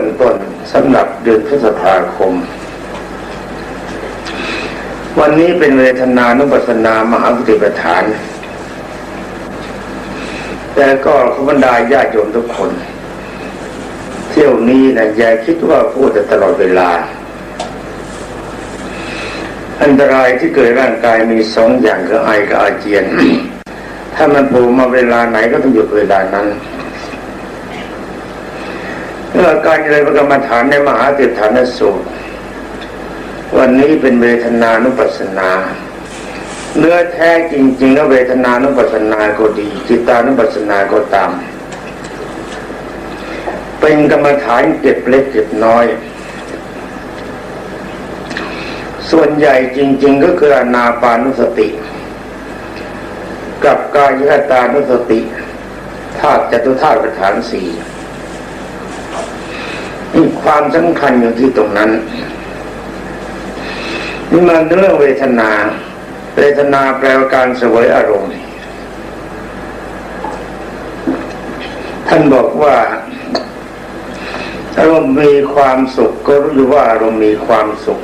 เริ่มต้นสำหรับเดือนพฤษภาคม วันนี้เป็นเวทนานุปัสสนามหาปฏิปทาน แต่ก็ขบรรดาญาติโยมทุกคน เที่ยวนี้นะอย่าคิดว่าพูดแต่ตลอดเวลา อันตรายที่เกิดร่างกายมีสองอย่างคือไอกับอาเจียน ถ้ามันโผล่มาเวลาไหนก็ต้องหยุดเวลานั้น เรื่อการอะไรประกรรมฐานในมหาติฐานสูตร วันนี้เป็นเวทนานุปัสสนา เนื้อแท้จริงๆก็เวทนานุปัสสนาก็ดี จิตานุปัสสนาก็ตาม เป็นกรรมฐานเก็บเล็กเก็บน้อย ส่วนใหญ่จริง ๆ ก็คืออนาปานุสติ กับกายคตานุสติธาตุจตุธาตุประฐานสี่ มีความสำคัญอยู่ที่ตรงนั้นนี่มันเรื่องเวทนา เวทนาแปลว่าการเสวยอารมณ์ ท่านบอกว่า อารมณ์มีความสุขก็รู้ว่าอารมณ์มีความสุข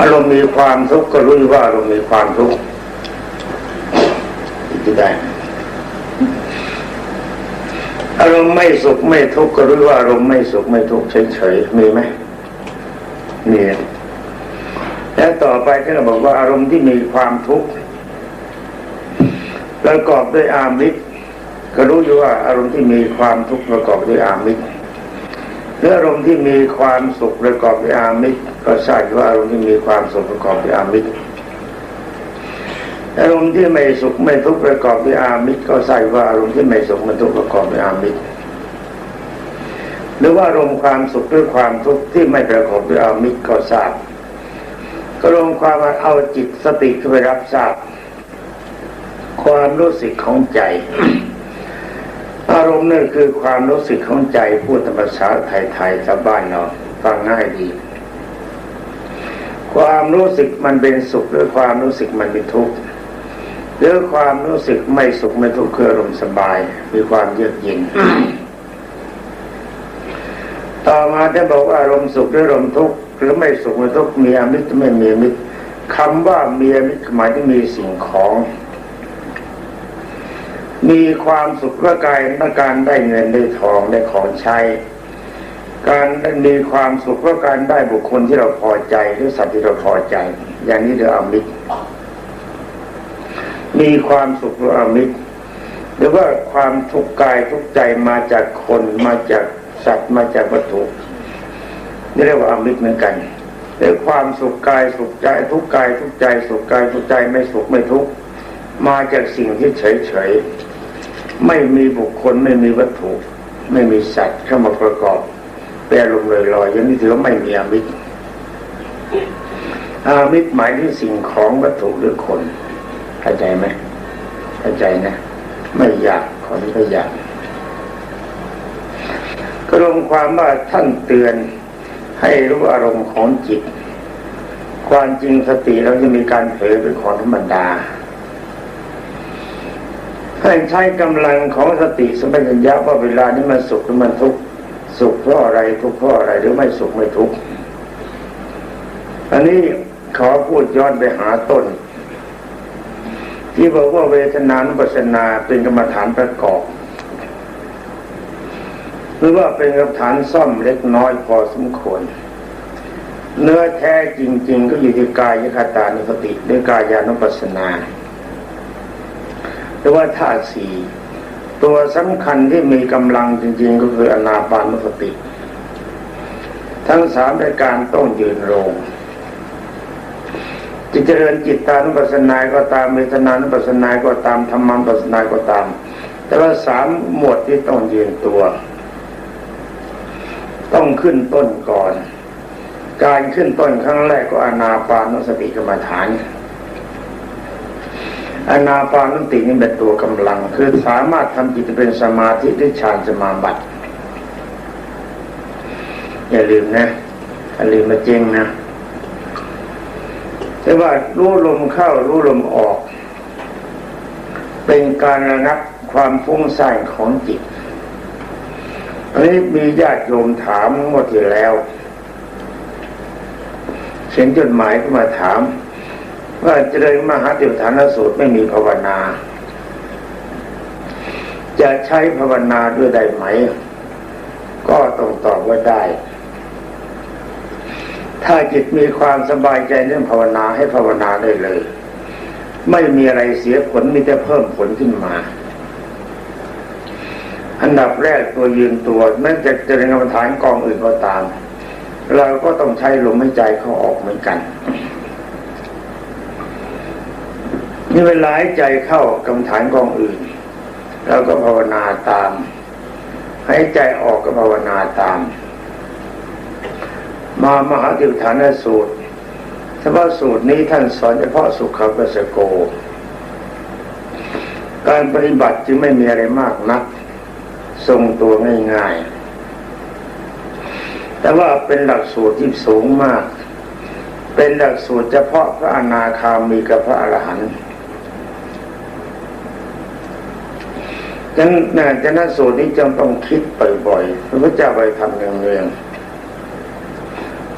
อารมณ์มีความทุกข์ก็รู้ว่าอารมณ์มีความทุกข์จะได้ อารมณ์ไม่สุขไม่ทุกข์ก็รู้ว่าอารมณ์ไม่สุขไม่ทุกข์เฉยๆมีไหมมีแล้วต่อไปท่านบอกว่าอารมณ์ที่มีความทุกข์ประกอบด้วยอามิตรก็รู้อยู่ว่าอารมณ์ที่มีความทุกข์ประกอบด้วยอามิตรเรืออารมณ์ที่มีความสุขประกอบด้วยอามิตรก็ทราบว่าอารมณ์ที่มีความสุขประกอบด้วยอามิตร อารมณ์ที่ไม่สุขไม่ทุกข์ประกอบด้วยอามิตรก็ทราบว่าอารมณ์ที่ไม่สุขไม่ทุกข์ประกอบด้วยอามิตรหรือว่าอารมณ์ความสุขด้วยความทุกข์ที่ไม่ประกอบด้วยอามิตรก็ทราบก็รวมความว่าเอาจิตสติเข้าไปรับทราบ ความรู้สึกของใจ อารมณ์นั่นคือความรู้สึกของใจพูดภาษาไทยๆชาวบ้านเนาะฟังง่ายดี ความรู้สึกมันเป็นสุขหรือความรู้สึกมันเป็นทุกข์ หรือความรู้สึกไม่สุขไม่ทุกข์คืออารมณ์สบายมีความเยือกเย็น ต่อมาได้บอกว่าอารมณ์สุขหรืออารมณ์ทุกข์หรือไม่สุขไม่ทุกข์มีอมิตรไม่มีอมิตรคำว่ามีอมิตรหมายถึงมีสิ่งของ มีความสุขก็กายในการได้เงินได้ทองได้ของใช้ การมีความสุขก็การได้บุคคลที่เราพอใจหรือสัตว์ที่เราพอใจ อย่างนี้เรียกอมิตร มีความสุขหรืออมิตร หรือว่าความทุกข์กายทุกใจมาจากคนมาจากสัตว์มาจากวัตถุนี่เรียกว่าอมิตรเหมือนกันหรือความสุขกายสุขใจทุกกายทุกใจสุขกายทุกใจไม่สุขไม่ทุกมาจากสิ่งที่เฉยเฉยไม่มีบุคคลไม่มีวัตถุ ไม่มีสัตว์เข้ามาประกอบแปรลมลอยๆอย่างนี้ถือว่าไม่มีอมิตรอามิตรหมายถึงสิ่งของวัตถุหรือคน เข้าใจไหมเข้าใจนะ ไม่อยากขอที่ไม่อยากก็รวมความว่าท่านเตือนให้รู้อารมณ์ของจิต ความจริงสติเราจะมีการเผยเป็นของธรรมดาให้ใช้กำลังของสติสมัญญาว่าเวลานี้มันสุขหรือมันทุกข์สุขเพราะอะไรทุกข์เพราะอะไรหรือไม่สุขไม่ทุกข์อันนี้ขอพูดย้อนไปหาต้น ที่บอกว่าเวทนานุปัสสนาเป็นกรรมฐานประกอบหรือว่าเป็นกรรมฐานซ่อมเล็กน้อยพอสมควร เนื้อแท้จริง ๆ ก็อยู่ที่กายยคตานุสติหรือกายานุปัสสนาหรือว่าธาตุสีตัวสำคัญที่มีกำลังจริง ๆ ก็คืออนาปานุสติ ทั้งสามในการต้องยืนโรง จิตเจริญจิตตานุปัสสนาก็ตามเมตนานุปัสสนาก็ตามธรรมานุปัสสนาก็ตาม แต่ว่าสามหมวดที่ต้องยืนตัว ต้องขึ้นต้นก่อน การขึ้นต้นครั้งแรกก็อนาปานุสติกรรมฐานอนาปานุสตินี่เป็นตัวกำลัง คือสามารถทำจิตเป็นสมาธิด้วยฌานสมาบัติอย่าลืมนะอย่าลืมมาเจงนะ แต่ว่ารู้ลมเข้ารู้ลมออก เป็นการระงับความฟุ้งซ่านของจิตอันนี้มีญาติโยมถามเมื่อที่แล้วเขียนจดหมายเข้ามาถาม ว่าเจริญมหาติฐานสูตรไม่มีภาวนา จะใช้ภาวนาด้วยได้ไหม ก็ต้องตอบว่าได้ ถ้าจิตมีความสบายใจเรื่องภาวนาให้ภาวนาได้เลย ไม่มีอะไรเสียผลมีแต่เพิ่มผลขึ้นมา อันดับแรกตัวยืนตัวแม้จะเจริญกรรมฐานกองอื่นก็ตาม เราก็ต้องใช้ลมหายใจเข้าออกเหมือนกันนี่เวลาหายใจเข้ากรรมฐานกองอื่นเราก็ภาวนาตาม ใหายใจออกก็ภาวนาตาม มามหาติฐานสูตรเฉพาะสูตรนี้ท่านสอนเฉพาะสุขปัสโก การปฏิบัติจึงไม่มีอะไรมากนัก ทรงตัวง่ายๆ แต่ว่าเป็นหลักสูตรที่สูงมาก เป็นหลักสูตรเฉพาะพระอนาคามีกับพระอรหันต์ฉะนั้นนะฉะนั้นสูตรนี้จำต้องคิดบ่อยๆพระพุทธเจ้าไปทำเนืองๆ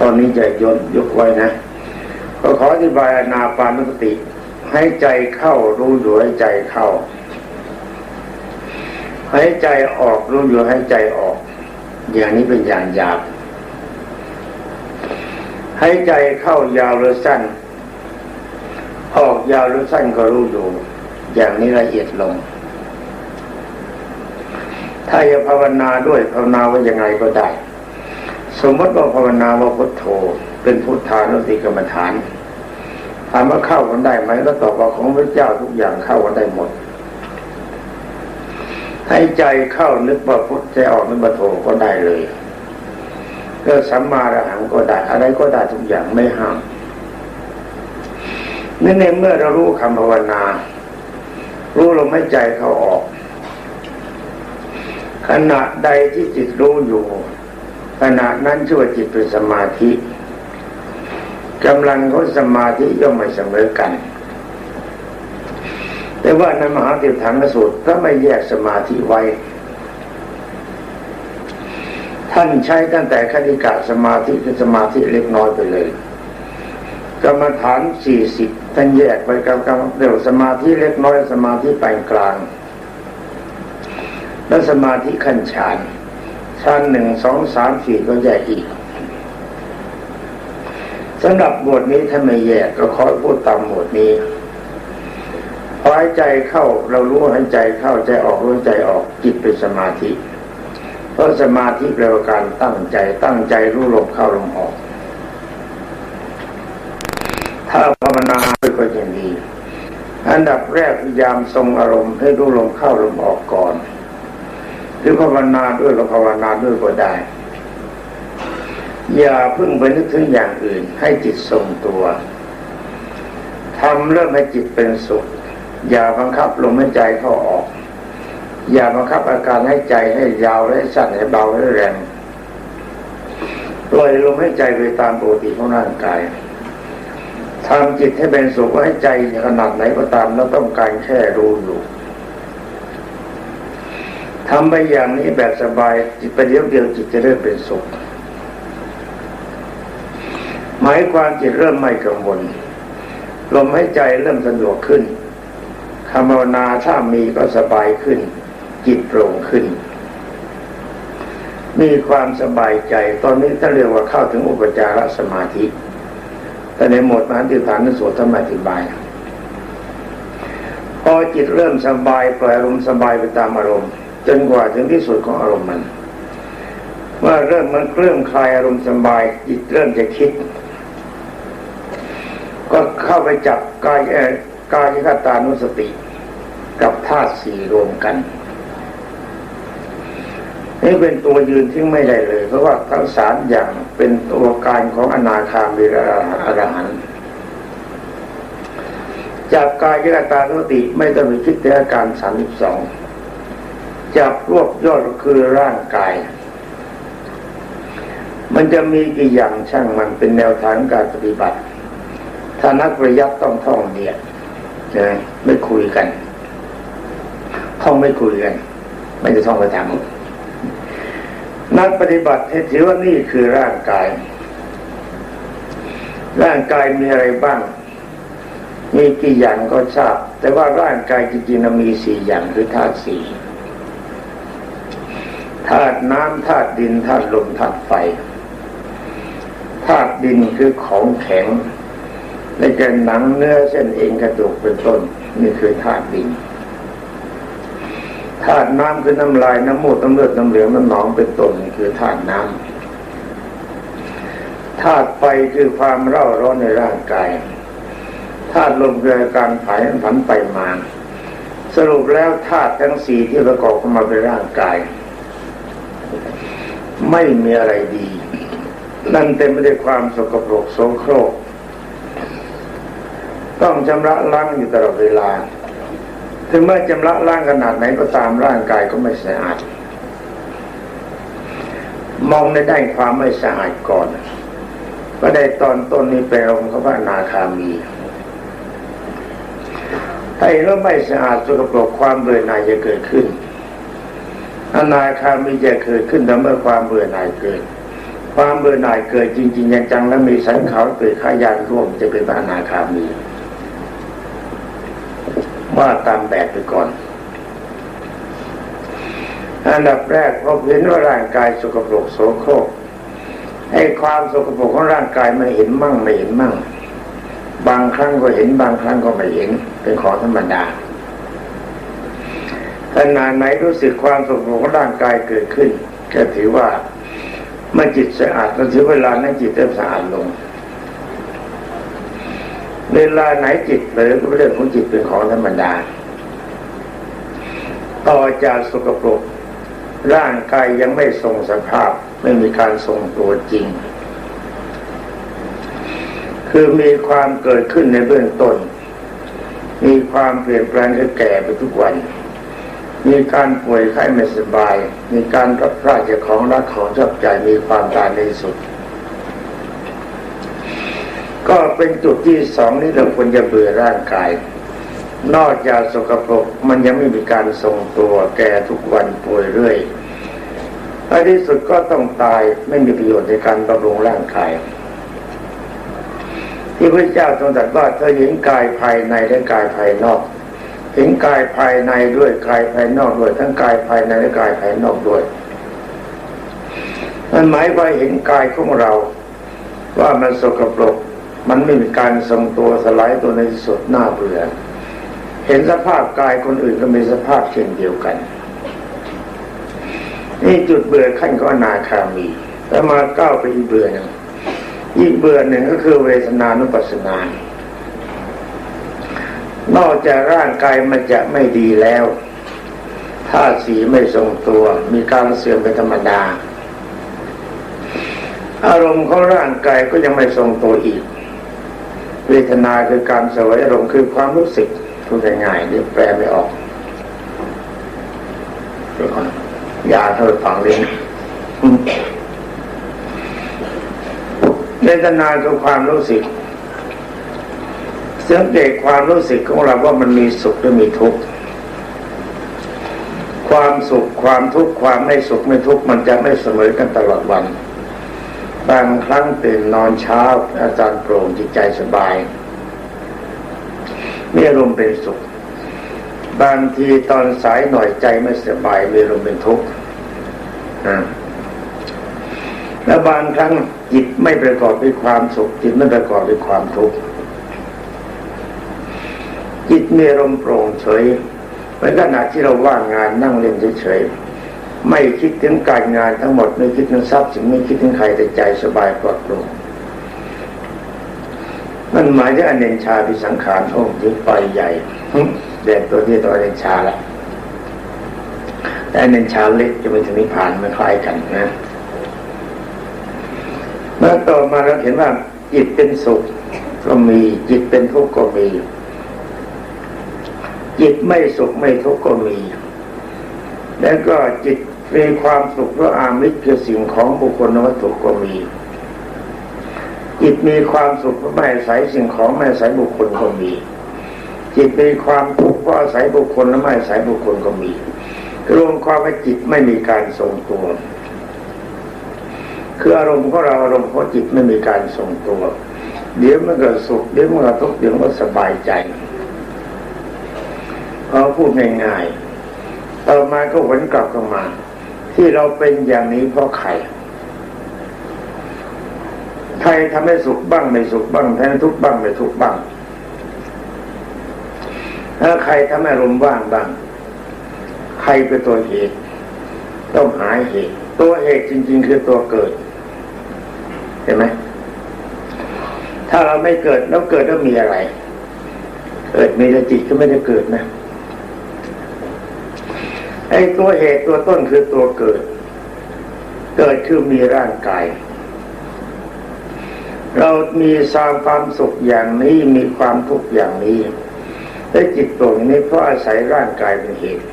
ตอนนี้ใจยนยกไว้นะก็ขออธิบายอนาปานุสติ ให้ใจเข้ารู้อยู่ให้ใจเข้า ให้ใจออกรู้อยู่ให้ใจออก อย่างนี้เป็นอย่างหยาบให้ใจเข้ายาวหรือสั้น ออกยาวหรือสั้นก็รู้อยู่ อย่างนี้ละเอียดลง ถ้าจะภาวนาด้วยภาวนาว่ายังไงก็ได้ สมมติว่าภาวนาว่าพุทโธ เป็นพุทธานุสติกรรมฐานถามว่าเข้ากันได้ไหมก็ตอบว่าของพระเจ้าทุกอย่างเข้ากันได้หมดให้ใจเข้านึกว่าพุทธใจออกนึกว่าโธก็ได้เลยก็สัมมาระหังก็ได้ อะไรก็ได้ทุกอย่างไม่ห้ามนี่ในเมื่อเรารู้คำภาวนา รู้ลมหายใจเข้าออก ขณะใดที่จิตรู้อยู่ ขณะนั้นชื่อว่าจิตเป็นสมาธิกำลังของสมาธิย่อมไม่เสมอกัน แต่ว่าในมหาติฐานสูตรก็ไม่แยกสมาธิไว้ ท่านใช้ตั้งแต่คณิกะสมาธิคือสมาธิเล็กน้อยไปเลย กรรมฐานสี่สิบท่านแยกไปกับกรรมเดี๋ยวสมาธิเล็กน้อยสมาธิปานกลาง และสมาธิขั้นฌาน ชั้นหนึ่งสองสามสี่ก็แยกอีกสำหรับบทนี้ถ้าไม่แยกก็ขอพูดตามบทนี้หายใจเข้าเรารู้หายใจเข้าใจออกรู้ใจออกจิตเป็นสมาธิ เพราะสมาธิแปลว่าการตั้งใจตั้งใจรู้ลมเข้าลมออก ถ้าภาวนาก็ยังดีอันดับแรกพยายามทรงอารมณ์ให้รู้ลมเข้าลมออกก่อน รือภาวนาด้วยก็ภาวนาด้วยก็ได้ อย่าพึ่งไปนึกถึงอย่างอื่น ให้จิตทรงตัวทำเริ่มให้จิตเป็นสุข อย่าบังคับลมหายใจเข้าออก อย่าบังคับอาการให้ใจให้ยาวให้สั้นให้เบาให้แรงปล่อยลมให้ใจไปตามปกติของร่างกายทำจิตให้เป็นสุขให้ใจขนาดไหนก็ตามแล้วต้องการแค่รู้อยู่ ทำไปอย่างนี้แบบสบายจิตไปเดียวเดียวจิตจะเริ่มเป็นสุขหมายความจิตเริ่มไม่กังวลลมหายใจเริ่มสะดวกขึ้นคำภาวนาถ้ามีก็สบายขึ้น จิตโปร่งขึ้น มีความสบายใจ ตอนนี้ถ้าเรียกว่าเข้าถึงอุปจารสมาธิ แต่ในหมดมหาติฐานนสวดธรรมอธิบาย พอจิตเริ่มสบายปล่อยอารมณ์สบายไปตามอารมณ์ จนกว่าถึงที่สุดของอารมณ์มันเมื่อเริ่มมันเคลื่อนคลายอารมณ์สบายจิตเริ่มจะคิด ก็เข้าไปจับกายกายคตานุสติ กับธาตุสี่รวมกันนี่เป็นตัวยืนที่ไม่ได้เลย เพราะว่าทั้งสามอย่างเป็นตัวการของอนาคามีอรหันต์จากกายคตานุสติไม่ต้องไปคิดแต่อาการสามสิบสอง จับรวบยอดคือร่างกาย มันจะมีกี่อย่างช่างมันเป็นแนวทางการปฏิบัติ ถ้านักประยัดต้องท่องเนี่ยนะไม่คุยกัน ท่องไม่คุยกัน ไม่จะท่องไปทำนักปฏิบัติให้ถือว่านี่คือร่างกาย ร่างกายมีอะไรบ้าง มีกี่อย่างก็ทราบ แต่ว่าร่างกายจริงๆมีสี่อย่างคือธาตุสี่ ธาตุน้ำธาตุดินธาตุลมธาตุไฟธาตุดินคือของแข็งในแก่หนังเนื้อเส้นเอ็นกระดูกเป็นต้นนี่คือธาตุดินธาตุน้ำคือน้ำลายน้ำมูดน้ำเลือดน้ำเหลืองน้ำหนองเป็นต้นนี่คือธาตุน้ำธาตุไฟคือความเร่าร้อนในร่างกายธาตุลมคือการผายผันไปมา สรุปแล้วธาตุทั้งสี่ที่ประกอบขึ้นมาเป็นร่างกาย ไม่มีอะไรดี นั่นเต็มไปด้วยความสกปรกโสโครก ต้องชำระล้างอยู่ตลอดเวลา ถึงแม้ชำระล้างขนาดไหนก็ตามร่างกายก็ไม่สะอาด มองในด้านความไม่สะอาดก่อนก็ได้ตอนต้นนี้แปลองเขาว่านาคามีถ้าเห็นว่าไม่สะอาดสกปรกความเบื่อหน่ายจะเกิดขึ้น อนาคามีจะเกิดขึ้นแต่เมื่อความเบื่อหน่ายเกิด ความเบื่อหน่ายเกิดจริง ๆ จังๆแล้วมีสันเขาเกิดข้ายานร่วมจะเป็นพระอนาคามีว่าตามแบบไปก่อน อันดับแรกพบเห็นว่าร่างกายสกปรกโสโครกให้ความสกปรกของร่างกายไม่เห็นมั่งไม่เห็นมั่ง บางครั้งก็เห็นบางครั้งก็ไม่เห็น เป็นของธรรมดา ขนาดไหนรู้สึกความสกปรกของร่างกายเกิดขึ้น ก็ถือว่าเมื่อจิตสะอาดก็ถือเวลานั้นจิตเริ่มสะอาดลง เวลาไหนจิตเผลอก็เรื่องของจิตเป็นของธรรมดา ต่อจากสกปรกร่างกายยังไม่ทรงสภาพไม่มีการทรงตัวจริง คือมีความเกิดขึ้นในเบื้องต้น มีความเปลี่ยนแปลงคือแก่ไปทุกวัน มีการป่วยไข้ไม่สบาย มีการรับพลาดจาของรักของชอบใจมีความตายในสุด ก็เป็นจุดที่สองที่เราควรจะเบื่อร่างกาย นอกจากสกปรกมันยังไม่มีการทรงตัวแก่ทุกวันป่วยเรื่อยในที่สุดก็ต้องตายไม่มีประโยชน์ในการบำรุงร่างกาย ที่พระเจ้าทรงตรัสว่าเธอเห็นกายภายในและกายภายนอก เห็นกายภายในด้วยกายภายนอกด้วย ทั้งกายภายในและกายภายนอกด้วยมันหมายว่าเห็นกายของเรา ว่ามันสกปรกมันไม่มีการทรงตัวสลายตัวในที่สุดหน้าเบื่อเห็นสภาพกายคนอื่นก็มีสภาพเช่นเดียวกัน นี่จุดเบื่อขั้นก็นาคามีแล้วมาก้าวไปอีกเบื่อหนึ่งอีกเบื่อหนึ่งก็คือเวทนานุปัสสนา นอกจากร่างกายมันจะไม่ดีแล้วถ้าสีไม่ทรงตัว มีการเสื่อมเป็นธรรมดา อารมณ์ของร่างกายก็ยังไม่ทรงตัวอีก เวทนาคือการสวยอารมณ์คือความรู้สึกพูดง่ายๆนี่แปลไม่ออกเดี๋ยวก่อยาเธอฟังเลยเวทนาคือความรู้สึก สังเกตความรู้สึกของเราว่ามันมีสุขหรือมีทุกข์ความสุขความทุกข์ความไม่สุขไม่ทุกข์มันจะไม่เสมอกันตลอดวัน บางครั้งตื่นนอนเช้า อาจารย์โปร่งจิตใจสบายมีอารมณ์เป็นสุข บางทีตอนสายหน่อยใจไม่สบายมีอารมณ์เป็นทุกข์และบางครั้งจิตไม่ประกอบด้วยความสุขจิตไม่ประกอบด้วยความทุกข์ มีรมโปร่งเฉยในขณะที่เราว่างงานนั่งเล่นเฉยๆไม่คิดถึงการงานทั้งหมดไม่คิดถึงทรัพย์สินไม่คิดถึงใครแต่ใจสบายปลอดโปร่งมันหมายถึงอเนนชาพิสังขารโอ้ยิ่งไปใหญ่แดกตัวที่ตัวอเนนชาละแต่อเนนชาเล็กจะไปถึงนิพพานมันคล้ายกันนะเมื่อต่อมาเราเห็นว่าจิตเป็นสุขก็มีจิตเป็นทุกข์ก็มี จิตไม่สุขไม่ทุกข์ก็มี แล้วก็จิตมีความสุขเพราะอามิตรคือสิ่งของบุคคลวัตถุก็มี จิตมีความสุขเพราะไม่อาศัยสิ่งของไม่อาศัยบุคคลก็มี จิตมีความทุกข์เพราะอาศัยบุคคลและไม่อาศัยบุคคลก็มีรวมความว่าจิตไม่มีการทรงตัว คืออารมณ์ของเราอารมณ์ของจิตไม่มีการทรงตัว เดี๋ยวมันก็สุขเดี๋ยวมันก็ทุกข์เดี๋ยวมันก็สบายใจ พูดง่ายๆต่อมาก็วนกลับเข้ามา ที่เราเป็นอย่างนี้เพราะใครใครทำให้สุขบ้างไม่สุขบ้างแทำให้ทุกข์บ้างไม่ทุกข์บ้างถ้าใครทำให้อารมว่างบ้าง ใครเป็นตัวเหตุ ต้องหาเหตุ ตัวเหตุจริง ๆ คือตัวเกิด เห็นไหมถ้าเราไม่เกิดแล้วเกิดแล้วมีอะไร เกิดมีแต่จิตก็ไม่ได้เกิดนะ ไอ้ตัวเหตุตัวต้นคือตัวเกิด เกิดคือมีร่างกาย เรามีสร้างความสุขอย่างนี้มีความทุกข์อย่างนี้ได้จิตตรงนี้เพราะอาศัยร่างกายเป็นเหตุ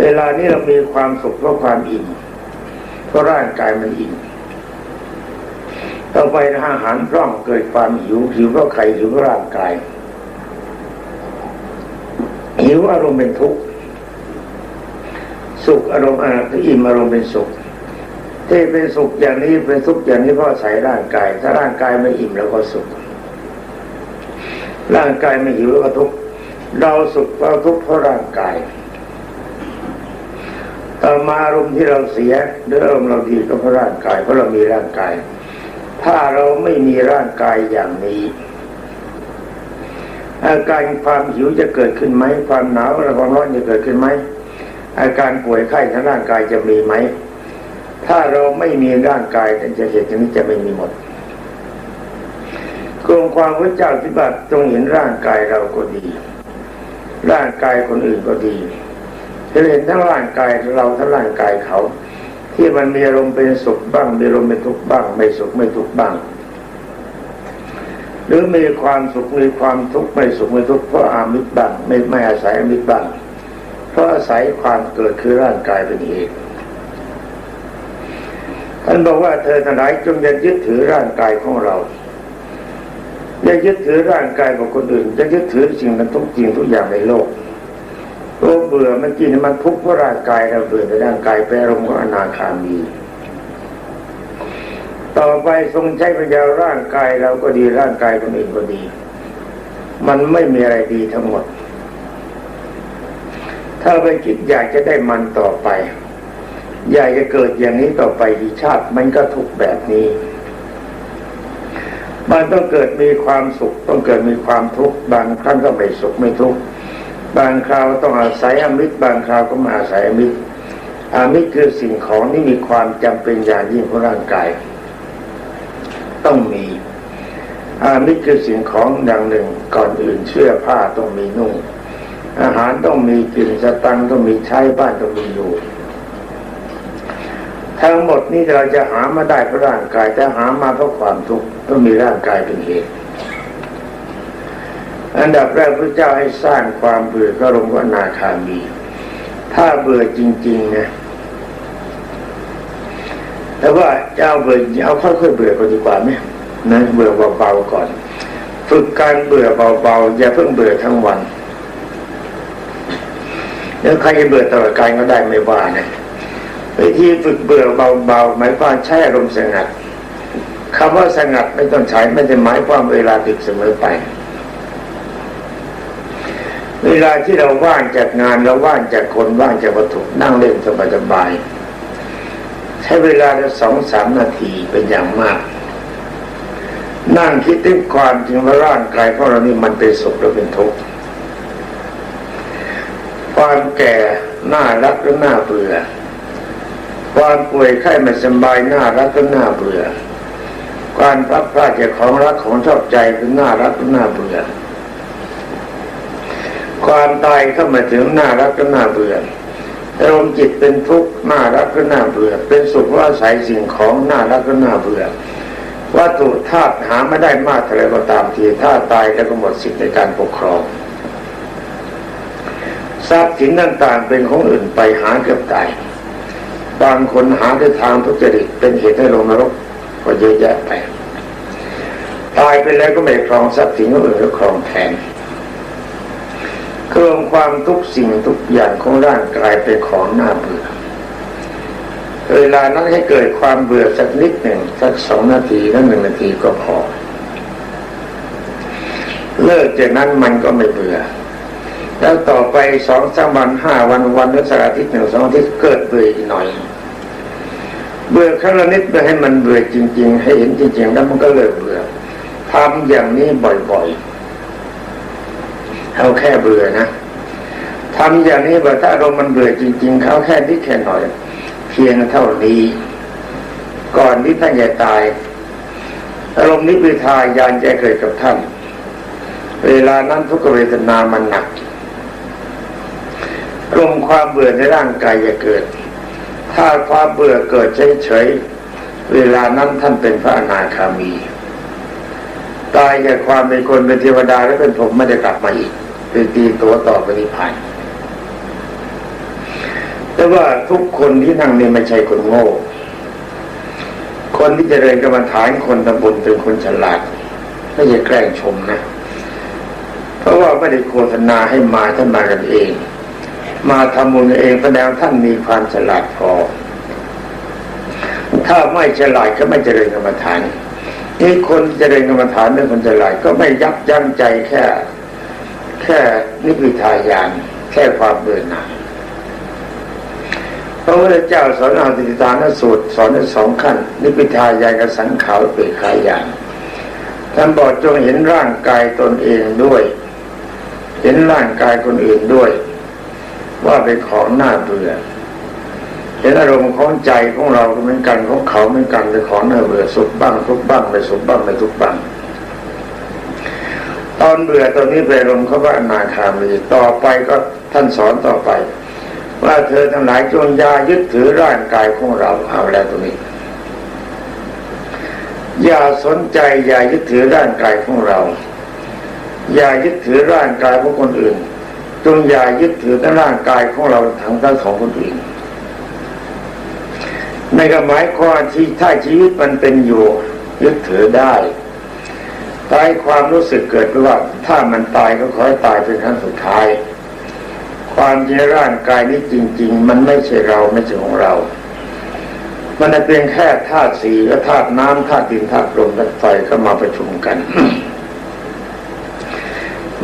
เวลานี้เรามีความสุขเพราะความอิ่มเพราะร่างกายมันอิ่มต่อไปอาหารร่องเกิดความหิวหิวเพราะใครหิวเพราะร่างกาย หิวอารมณ์เป็นทุกข์สุขอารมณ์อ่าอิ่มอารมณ์เป็นสุขที่เป็นสุขอย่างนี้เป็นสุขอย่างนี้เพราะใส่ร่างกาย ถ้าร่างกายไม่อิ่มแล้วก็สุข ร่างกายไม่หิวแล้วก็ทุกข์เราสุขเราทุกข์เพราะร่างกายต่อมาอารมณ์ที่เราเสียหรืออารมณ์เราดีก็เพราะร่างกายเพราะเรามีร่างกาย ถ้าเราไม่มีร่างกายอย่างนี้ อาการความหิวจะเกิดขึ้นไหมความหนาวและความร้อนจะเกิดขึ้นไหมอาการป่วยไข้ทางร่างกายจะมีไหมถ้าเราไม่มีร่างกายแต่จะเหตุนี้จะไม่มีหมดกรงความพระเจ้าที่บัตจงเห็นร่างกายเราก็ดี ร่างกายคนอื่นก็ดีจะเห็นทั้งร่างกายเราทั้งร่างกายเขา ที่มันมีอารมณ์เป็นสุขบ้างมีอารมณ์เป็นทุกข์บ้าง ไม่สุขไม่ทุกข์บ้าง หรือมีความสุขมีความทุกข์ไม่สุขไม่ทุกข์เพราะอามิตรบ้างไม่ไม่อาศัยอามิตรบ้างเพราะอาศัยความเกิดคือร่างกายเป็นเหตุท่านบอกว่าเธอทั้งหลายจงอย่ายึดถือร่างกายของเราอย่ายึดถือร่างกายของคนอื่นจะยึดถือสิ่งนั้นทุกจริงทุกอย่างในโลกตัวเบื่อมันกินมันทุกข์เพราะร่างกายเราเบื่อในร่างกายแปรรมของอนาคามี ต่อไปทรงใช้ปัญญาร่างกายเราก็ดีร่างกายคนอื่นก็ดี มันไม่มีอะไรดีทั้งหมด ถ้าไปคิดอยากจะได้มันต่อไป อยากจะเกิดอย่างนี้ต่อไปอีชาติ มันก็ทุกแบบนี้ มันต้องเกิดมีความสุข ต้องเกิดมีความทุกข์บางครั้งก็ไม่สุขไม่ทุกข์บางคราวต้องอาศัยอมิตร บางคราวก็มาอาศัยอมิตรอามิตรคือสิ่งของที่มีความจำเป็นอย่างยิ่งของร่างกาย ต้องมีอามิตรคือสิ่งของอย่างหนึ่งก่อนอื่นเสื้อผ้าต้องมีนุ่ง อาหารต้องมีกินสตังต้องมีใช้บ้านต้องมีอยู่ ทั้งหมดนี้เราจะหามาได้เพราะร่างกายแต่หามาเพราะความทุกข์ต้องมีร่างกายเป็นเหตุอันดับแรกพระเจ้าให้สร้างความเบื่อก็ลงว่านาคามี ถ้าเบื่อจริงๆนะ แต่ว่าเจ้าเบื่อเอาค่อยๆเบื่อก็ดีกว่าไหมนะเบื่อเบาๆก่อน ฝึกการเบื่อเบาๆอย่าเพิ่งเบื่อทั้งวันแล้วใครจะเบื่อตลอดการก็ได้ไม่ว่านะวิธีฝึกเบื่อเบาๆหมายความใช้อารมณ์สงัดคำว่าสงัดไม่ต้องใช้ไม่ได้หมายความเวลาติดเสมอไป เวลาที่เราว่างจากงานเราว่างจากคนว่างจากวัตถุนั่งเล่นสบายๆ ใช้เวลาสองสามนาทีเป็นอย่างมาก นั่งคิดถึงความจริงว่าร่างกายของเรานี่มันเป็นสุขหรือเป็นทุกข์ความแก่น่ารักหรือน่าเบื่อ ความป่วยไข้ไม่สบายน่ารักหรือน่าเบื่อ การพลัดพลาดจากของรักของชอบใจคือน่ารักหรือน่าเบื่อ ความตายเข้ามาถึงน่ารักก็น่าเบื่อ อารมณ์จิตเป็นทุกข์น่ารักก็น่าเบื่อ เป็นสุขว่าใส่สิ่งของน่ารักก็น่าเบื่อวัตถุธาตุหาไม่ได้มากเท่าไรก็ตามทีถ้าตายแล้วก็หมดสิทธิในการปกครองทรัพย์สินต่างๆเป็นของอื่นไปหาเกือบตายบางคนหาด้วยทางทุจริตเป็นเหตุให้ลงนรกก็เยอะแยะไปตายไปแล้วก็ไม่ครองทรัพย์สินอื่นก็ครองแทน รื่องความทุกสิ่งทุกอย่างของร่างกายเป็นของน่าเบื่อ เวลานั้นให้เกิดความเบื่อสักนิดหนึ่งสักสองนาทีแล้วหนึ่งนาทีก็พอ เลิกจากนั้นมันก็ไม่เบื่อ แล้วต่อไปสองสามวันห้าวันวันหรือสักอาทิตย์หนึ่งสองอาทิตย์เกิดเบื่ออีกหน่อย เบื่อครั้งละนิดเพื่อให้มันเบื่อจริง ๆ ให้เห็นจริง ๆ แล้วมันก็เลิกเบื่อทำอย่างนี้บ่อยๆ เอาแค่เบื่อนะทำอย่างนี้ว่ถ้าอารมณ์มันเบื่อจริง ๆ เขาแค่นิดแค่หน่อย เพียงเท่านี้ ก่อนที่ท่านจะตาย อารมณ์นิพพิทายานจะเกิดกับท่าน เวลานั้นทุกเวทนามันหนักอารมความเบื่อในร่างกายจะเกิด ถ้าความเบื่อเกิดเฉยๆ เวลานั้นท่านเป็นพระอนาคามี ตายจากความเป็นคนเป็นเทวดาและเป็นผมไม่ได้กลับมาอีก เป็นตีตัวต่อปฏิพันธ์แต่ว่าทุกคนที่นั่งนี่ไม่ใช่คนโง่ คนที่จะเรียนกรรมฐานคนตำบลเป็นคนฉลาด ไม่ใช่แกล้งชมนะ เพราะว่าไม่ได้โฆษณาให้มาท่านมากันเอง มาทำบุญเองแสดงท่านมีความฉลาดพอ ถ้าไม่ฉลาดก็ไม่เจริญกรรมฐานนี่คนเจริญกรรมฐานเป็นคนฉลาดก็ไม่ยับยั้งใจแค่ แค่นิพพิทายานแค่ความเบื่อหน่ายพระพุทธเจ้าสอนอาติตานสูตรสอนในสองขั้น นิพพิทายานกับสังขารเปรขายานท่านบอกจงเห็นร่างกายตนเองด้วย เห็นร่างกายคนอื่นด้วย ว่าเป็นของน่าเบื่อเห็นอารมณ์ของใจของเราเหมือนกันของเขาเหมือนกันเป็นของน่าเบื่อสุขบ้างทุกบ้างไม่สุขบ้างไม่ทุกบ้างต อนเบื่อตอนนี้ไปอารมเขาว่านาคามีต่อไปก็ท่านสอนต่อไป ว่าเธอทั้งหลายจงยายึดถือร่างกายของเราเอาแล้วตรงนี้ อย่าสนใจอย่ายึดถือร่างกายของเรา อย่ายึดถือร่างกายของคนอื่นจงอย่ายึดถือแต่ร่างกายของเราทั้งทั้งของคนอื่นในกหมายความที่ถ้าชีวิตมันเป็นอยู่ยึดถือได้ ตายความรู้สึกเกิดว่าถ้ามันตายก็ขอให้ตายเป็นครั้งสุดท้าย ความจริงร่างกายนี้จริง ๆ มันไม่ใช่เราไม่ใช่ของเรา มันเป็นแค่ธาตุสีและธาตุน้ำธาตุดินธาตุลมธาตุไฟก็มาประชุมกัน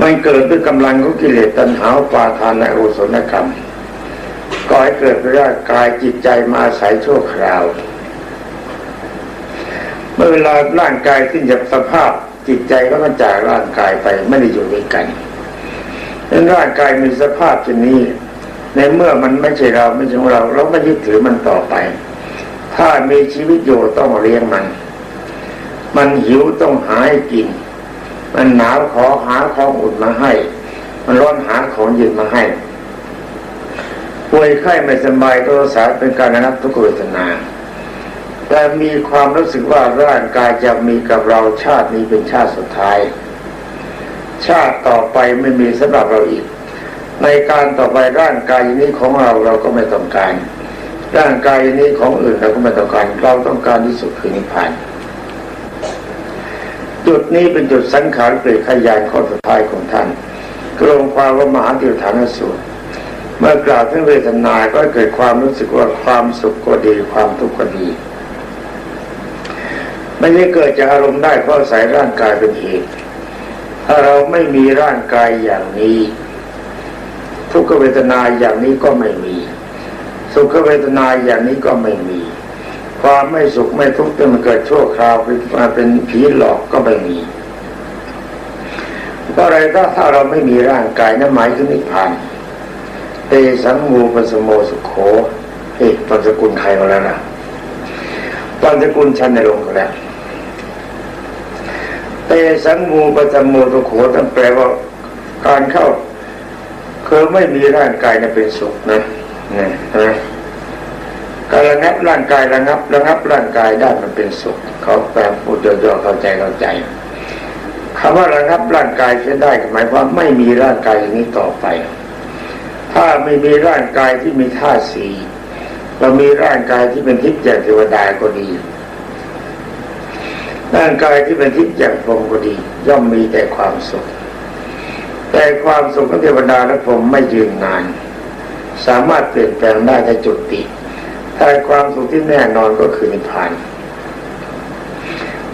มันเกิดด้วยกำลังของกิเลสตัณหาปาทานและโอสนกรรมก็ให้เกิดเป็นร่างกายจิตใจมาอาศัยชั่วคราว เมื่อเวลาร่างกายขึ้นจากสภาพ จิตใจก็มันจากร่างกายไปไม่ได้อยู่ด้วยกันนั้นร่างกายมีสภาพเช่นนี้ ในเมื่อมันไม่ใช่เราไม่ใช่ของเรา เราไม่ยึดถือมันต่อไป ถ้ามีชีวิตอยู่ต้องเลี้ยงมัน มันหิวต้องหาให้กิน มันหนาวขอหาของอุ่นมาให้ มันร้อนหาของเย็นมาให้ป่วยไข้ไม่สบายก็รักษาเป็นการนับทุกเวทนา แต่มีความรู้สึกว่าร่างกายจะมีกับเราชาตินี้เป็นชาติสุดท้าย ชาติต่อไปไม่มีสำหรับเราอีก ในการต่อไปร่างกายนี้ของเราเราก็ไม่ต้องการ ร่างกายนี้ของอื่นเราก็ไม่ต้องการ เราต้องการที่สุดคือนิพพานจุดนี้เป็นจุดสังขารเปรตขยายข้อสุดท้ายของท่านกรงความว่ามหาติฐานสูตรเมื่อกล่าวถึงเวทนา ก็เกิดความรู้สึกว่าความสุขก็ดี ความทุกข์ก็ดี ไม่ได้เกิดจากอารมณ์ได้เพราะสายร่างกายเป็นเหตุถ้าเราไม่มีร่างกายอย่างนี้ ทุกขเวทนาอย่างนี้ก็ไม่มี สุขเวทนาอย่างนี้ก็ไม่มี ความไม่สุขไม่ทุกข์ที่มันเกิดชั่วคราวเป็นมาเป็นผีหลอกก็ไม่มีเพราะอะไรถ้าถ้าเราไม่มีร่างกายนั้นหมายถึงนิพพานเตสังมูปสโมสุขโขเอกปัสกุลใครมาแล้วนะปัสกุลชันในลงแล้ว เตสังมูปจโมตุโขตั้งแปลว่าการเข้าคือไม่มีร่างกายนะเป็นสุขนะนะนะการระงับร่างกายระงับระงับร่างกายได้มันเป็นสุข เขาแปลพูดย่อๆเข้าใจเข้าใจคำว่าระงับร่างกายใช้ได้หมายว่าไม่มีร่างกายอย่างนี้ต่อไป ถ้าไม่มีร่างกายที่มีท่าสีเรามีร่างกายที่เป็นทิพย์แจกเทวดาก็ดี ร่างกายที่เป็นทิพย์อย่างพรมก็ดี ย่อมมีแต่ความสุข แต่ความสุขของเทวดาและพรมไม่ยืนนาน สามารถเปลี่ยนแปลงได้แต่จุดติแต่ความสุขที่แน่นอนก็คือนิพพาน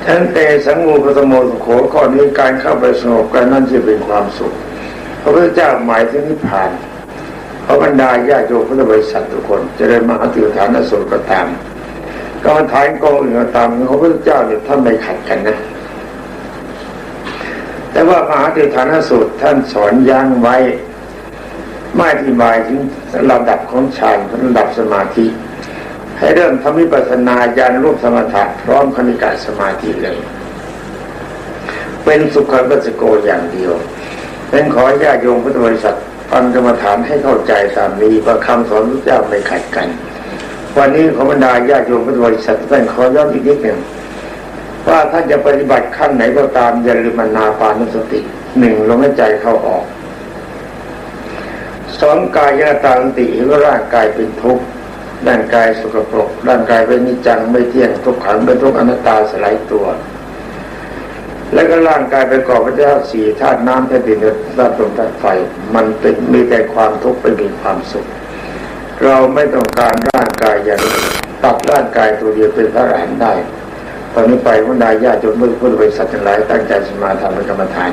ท่านเตสังงูปตโมสโขข้อนี้การเข้าไปสงบกันนั่นจะเป็นความสุขพระพุทธเจ้าหมายถึงนิพพานพระบรรดาญาโยมพุทธบริษัททุกคนจะได้มาติฐานสุขก็ตาม กรรมฐานกองอื่นก็ตามของพระพุทธเจ้าเนี่ยท่านไม่ขัดกันนะ แต่ว่ามหาติฐานสูตรท่านสอนยั้งไว้ไม่อธิบายถึงระดับของฌานระดับสมาธิ ให้เริ่มทำวิปัสสนาญาณรูปสมถะพร้อมคณิกาสมาธิเลย เป็นสุขปัสสโกอย่างเดียวเป็นขอญาติโยมพุทธบริษัทฟังกรรมฐานให้เข้าใจตามนี้ว่าคำสอนพระเจ้าไม่ขัดกัน วันนี้ขอบรรดาญาติโยมพุทธบริษัทท่านขอย้อนอีกนิดหนึ่งว่าท่านจะปฏิบัติขั้นไหนก็ตามอย่าลืมนาปานุสติหนึ่งลมหายใจเข้าออกสองกายตาสติเห็นว่าร่างกายเป็นทุกข์ร่างกายสกปรกร่างกายเป็นนิจจังไม่เที่ยงทุกขังเป็นทุกข์อนัตตาสลายตัว แล้วก็ร่างกายประกอบไปด้วยสี่ธาตุน้ำธาตุดินธาตุลมธาตุไฟมันเป็นมีแต่ความทุกข์ไม่มีความสุข เราไม่ต้องการร่างกายอย่างนี้ตัดร่างกายตัวเดียวเป็นพระอรหันต์ได้ ตอนนี้ไปวันใดญาติโยมเมื่อพุทธบริษัททั้งหลายตั้งใจสมาทำกรรมฐาน